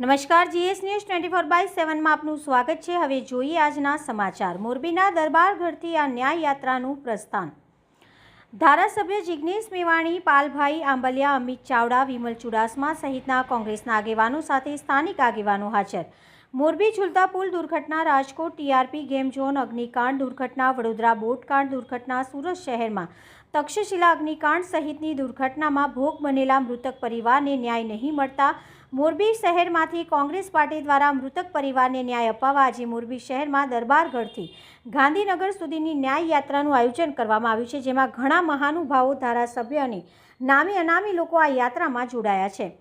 નમસ્કાર, GS news twenty four by સેવનમાં આપનું સ્વાગત છે. હવે જોઈએ આજના સમાચાર. મોરબીના દરબારગઢથી આ ન્યાય યાત્રાનું પ્રસ્થાન. ધારાસભ્ય જિગ્નેશ મેવાણી, પાલભાઈ આંબલિયા, અમિત ચાવડા, વિમલ ચુડાસમા સહિતના કોંગ્રેસના આગેવાનો સાથે સ્થાનિક આગેવાનો હાજર. મોરબી ઝુલતા પુલ દુર્ઘટના રાજકોટ ટીઆરપી ગેમ ઝોન અગ્નિકાંડ દુર્ઘટના, વડોદરા બોટકાંડ દુર્ઘટના સુરત શહેરમાં તક્ષશિલા અગ્નિકાંડ સહિતની દુર્ઘટનામાં ભોગ બનેલા મૃતક પરિવારને ન્યાય નહીં મળતા મોરબી શહેરમાંથી કોંગ્રેસ પાર્ટી દ્વારા મૃતક પરિવારને ન્યાય અપાવવા આજે મોરબી શહેરમાં દરબારગઢથી ગાંધીનગર સુધીની ન્યાય યાત્રાનું આયોજન કરવામાં આવ્યું છે, જેમાં ઘણા મહાનુભાવો, ધારાસભ્ય અને નામી અનામી લોકો આ યાત્રામાં જોડાયા છે.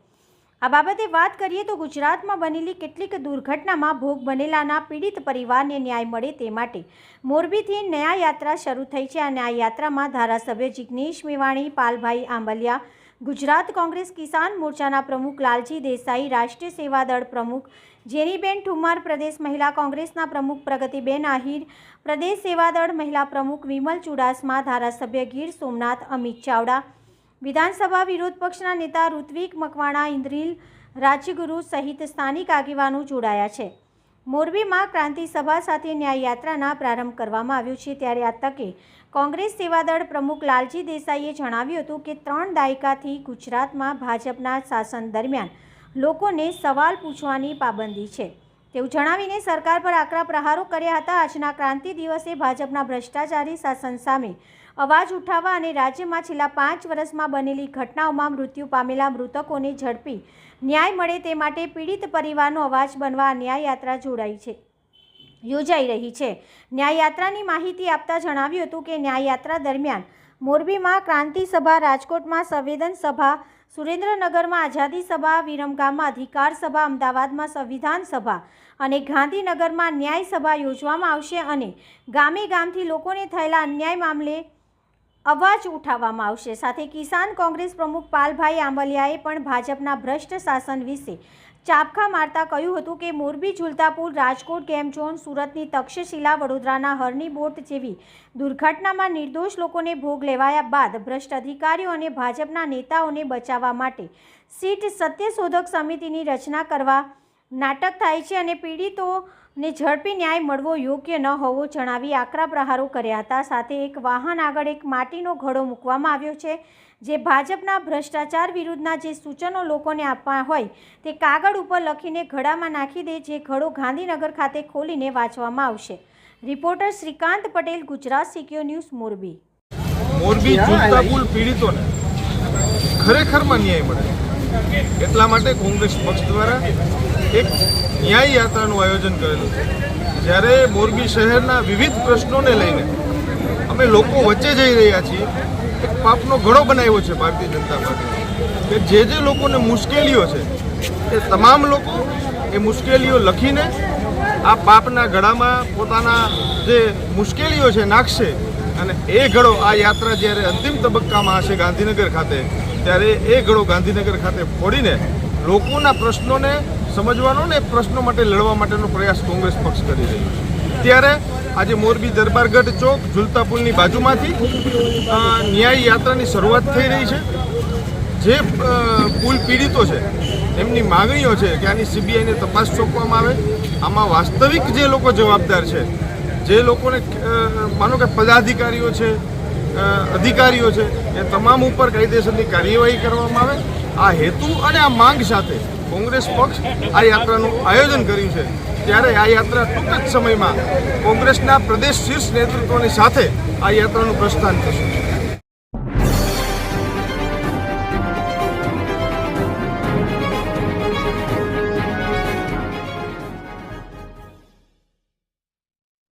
આ બાબતે વાત કરીએ તો ગુજરાતમાં બનેલી કેટલીક દુર્ઘટનામાં ભોગ બનેલાના પીડિત પરિવારને ન્યાય મળે તે માટે મોરબીથી ન્યાય યાત્રા શરૂ થઈ છે. આ ન્યાય યાત્રામાં ધારાસભ્ય જિગ્નેશ મેવાણી, પાલભાઈ આંબલિયા ગુજરાત કોંગ્રેસ કિસાન મોરચાના પ્રમુખ લાલજી દેસાઈ, રાષ્ટ્રીય સેવા દળ પ્રમુખ જેનીબેન ઠુમાર પ્રદેશ મહિલા કોંગ્રેસના પ્રમુખ પ્રગતિબેન આહિર, પ્રદેશ સેવા દળ મહિલા પ્રમુખ વિમલ ચુડાસમા, ધારાસભ્ય ગીર સોમનાથ અમિત ચાવડા, વિધાનસભા વિરોધ પક્ષના નેતા ઋત્વિક મકવાણા, ઇન્દ્રિલ રાજ્યગુરુ સહિત સ્થાનિક આગેવાનો જોડાયા છે. મોરબીમાં ક્રાંતિ સભા સાથે ન્યાય યાત્રાના પ્રારંભ કરવામાં આવ્યો છે. ત્યારે આ તકે કોંગ્રેસ સેવાદળ પ્રમુખ લાલજી દેસાઈએ જણાવ્યું હતું કે ત્રણ દાયકાથી ગુજરાતમાં ભાજપના શાસન દરમિયાન લોકોને સવાલ પૂછવાની પાબંદી છે. તેવું જણાવીને સરકાર પર આકરા પ્રહારો કર્યા હતા. આજના ક્રાંતિ દિવસે ભાજપના ભ્રષ્ટાચારી શાસન સામે અવાજ ઉઠાવવા અને રાજ્યમાં છેલ્લા પાંચ વર્ષમાં બનેલી ઘટનાઓમાં મૃત્યુ પામેલા મૃતકોને ઝડપી ન્યાય મળે તે માટે પીડિત પરિવારનો અવાજ બનવા ન્યાયયાત્રા ન્યાય યાત્રા જોડાઈ છે. યોજાઈ રહી છે. ન્યાય યાત્રાની માહિતી આપતા જણાવ્યું હતું કે ન્યાય યાત્રા દરમિયાન મોરબીમાં ક્રાંતિ સભા, રાજકોટમાં સંવેદન સભા, સુરેન્દ્રનગરમાં આઝાદી સભા, વિરમગામમાં અધિકાર સભા, અમદાવાદમાં સંવિધાન સભા અને ગાંધીનગરમાં ન્યાય સભા યોજવામાં આવશે અને ગામે ગામથી લોકોને થયેલા અન્યાય મામલે અવાજ ઉઠાવવામાં આવશે. સાથે કિસાન કોંગ્રેસ પ્રમુખ પાલભાઈ આંબલિયાએ પણ ભાજપના ભ્રષ્ટ શાસન વિશે ચાપખા મારતા કહ્યું હતું કે, મોરબી ઝુલતાપુર રાજકોટ ગેમ ઝોન સુરતની તક્ષશિલા વડોદરાના હરની બોટ જેવી દુર્ઘટનામાં નિર્દોષ લોકોને ભોગ લેવાયા બાદ ભ્રષ્ટ અધિકારીઓ અને ભાજપના નેતાઓને બચાવવા માટે સીટ સત્યશોધક સમિતિની રચના કરવા નાટક થાય છે અને પીડિતોને ઝડપી ન્યાય મળવો યોગ્ય ન હોવો જણાવી આકરા પ્રહારો કર્યા હતા. સાથે એક વાહન આગળ એક માટીનો ઘડો મૂકવામાં આવ્યો છે જે ભાજપના ભ્રષ્ટાચાર વિરુદ્ધના જે સૂચનો લોકોને આપવા હોય તે કાગળ ઉપર લખીને ઘડામાં નાખી દે જે ઘડો ગાંધીનગર ખાતે ખોલીને વાંચવામાં આવશે. રિપોર્ટર શ્રીકાંત પટેલ ગુજરાત સિક્યો ન્યૂઝ મોરબી. મોરબી ઝૂલતા પુલ પીડિતોને ખરેખરમાં ન્યાય મળે. એટલા માટે કોંગ્રેસ પક્ષ દ્વારા એક ન્યાય યાત્રાનું આયોજન કરેલું છે. જ્યારે મોરબી શહેરના વિવિધ પ્રશ્નોને લઈને અમે લોકો વચ્ચે જઈ રહ્યા છીએ, એક પાપનો ઘડો બનાવ્યો છે ભારતીય જનતા પાર્ટી કે જે જે લોકોને મુશ્કેલીઓ છે, એ તમામ લોકો એ મુશ્કેલીઓ લખીને આ પાપના ગળામાં પોતાના જે મુશ્કેલીઓ છે નાખશે અને એ ઘડો આ યાત્રા જ્યારે અંતિમ તબક્કામાં હશે ગાંધીનગર ખાતે, ત્યારે એ ઘડો ગાંધીનગર ખાતે ફોડીને લોકોના પ્રશ્નોને સમજવાનો ને પ્રશ્નો માટે લડવા માટેનો પ્રયાસ કોંગ્રેસ પક્ષ કરી રહ્યું છે. ત્યારે આજે મોરબી દરબારગઢ ચોક ઝુલતા પુલની બાજુમાંથી ન્યાય યાત્રાની શરૂઆત થઈ રહી છે. જે પુલ પીડિતો છે, એમની માગણીઓ છે કે આની સીબીઆઈને તપાસ સોંપવામાં આવે. આમાં વાસ્તવિક જે લોકો જવાબદાર છે, જે લોકોને માનો કે પદાધિકારીઓ છે અધિકારીઓ છે, એ તમામ ઉપર કાયદેસરની કાર્યવાહી કરવામાં આવે. આ હેતુ અને આ માંગ સાથે કોંગ્રેસ પક્ષ આ યાત્રાનું આયોજન કર્યું છે. ત્યારે આ યાત્રા ટૂંક જ સમયમાં કોંગ્રેસના પ્રદેશ શીર્ષ નેતૃત્વની સાથે આ યાત્રાનું પ્રસ્થાન થશે.